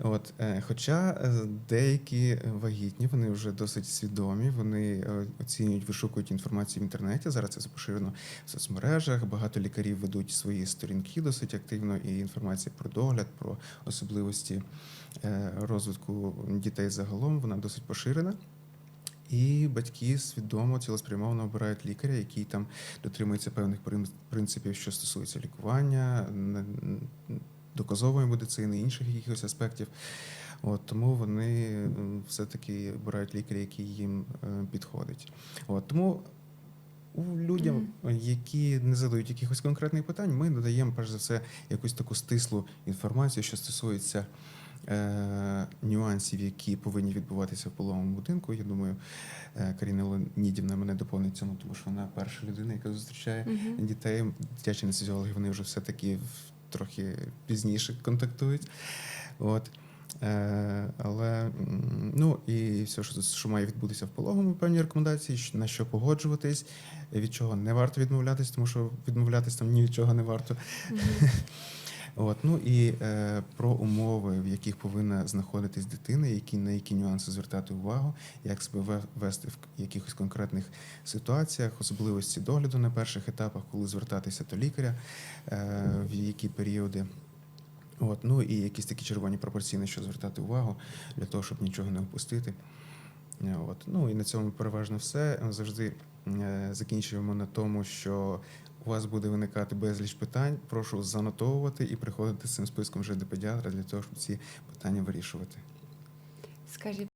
От, е, хоча е, деякі вагітні, вони вже досить свідомі, вони е, оцінюють, вишукують інформацію в інтернеті. Зараз це поширено в соцмережах. Багато лікарів ведуть свої сторінки досить активно, і інформація про догляд, про особливості розвитку дітей загалом, вона досить поширена. І батьки свідомо цілеспрямовано обирають лікаря, який там дотримується певних принципів, що стосується лікування, доказової медицини, інших якихось аспектів. От тому вони все-таки обирають лікаря, який їм е, підходить. От тому. У людям, які не задають якихось конкретних питань, ми надаємо перш за все якусь таку стислу інформацію, що стосується е, нюансів, які повинні відбуватися в пологовому будинку. Я думаю, е, Каріна Леонідівна мене доповнить цьому, тому що вона перша людина, яка зустрічає Мгм. дітей. Дитячі анестезіологи, вони вже все-таки в- трохи пізніше контактують. От. Е, але ну і все, що, що має відбутися в пологовому, певні рекомендації, на що погоджуватись, від чого не варто відмовлятись, тому що відмовлятись там ні від чого не варто. От, ну і е, про умови, в яких повинна знаходитись дитина, які, на які нюанси звертати увагу, як себе ве- вести в якихось конкретних ситуаціях, особливості догляду на перших етапах, коли звертатися до лікаря, е, в які періоди. От, ну і якісь такі червоні пропорції, на що звертати увагу для того, щоб нічого не впустити. Е, От. Ну і на цьому переважно все. Завжди е, закінчуємо на тому, що вас буде виникати безліч питань. Прошу занотовувати і приходити з цим списком вже до педіатра для того, щоб ці питання вирішувати. Скажіть,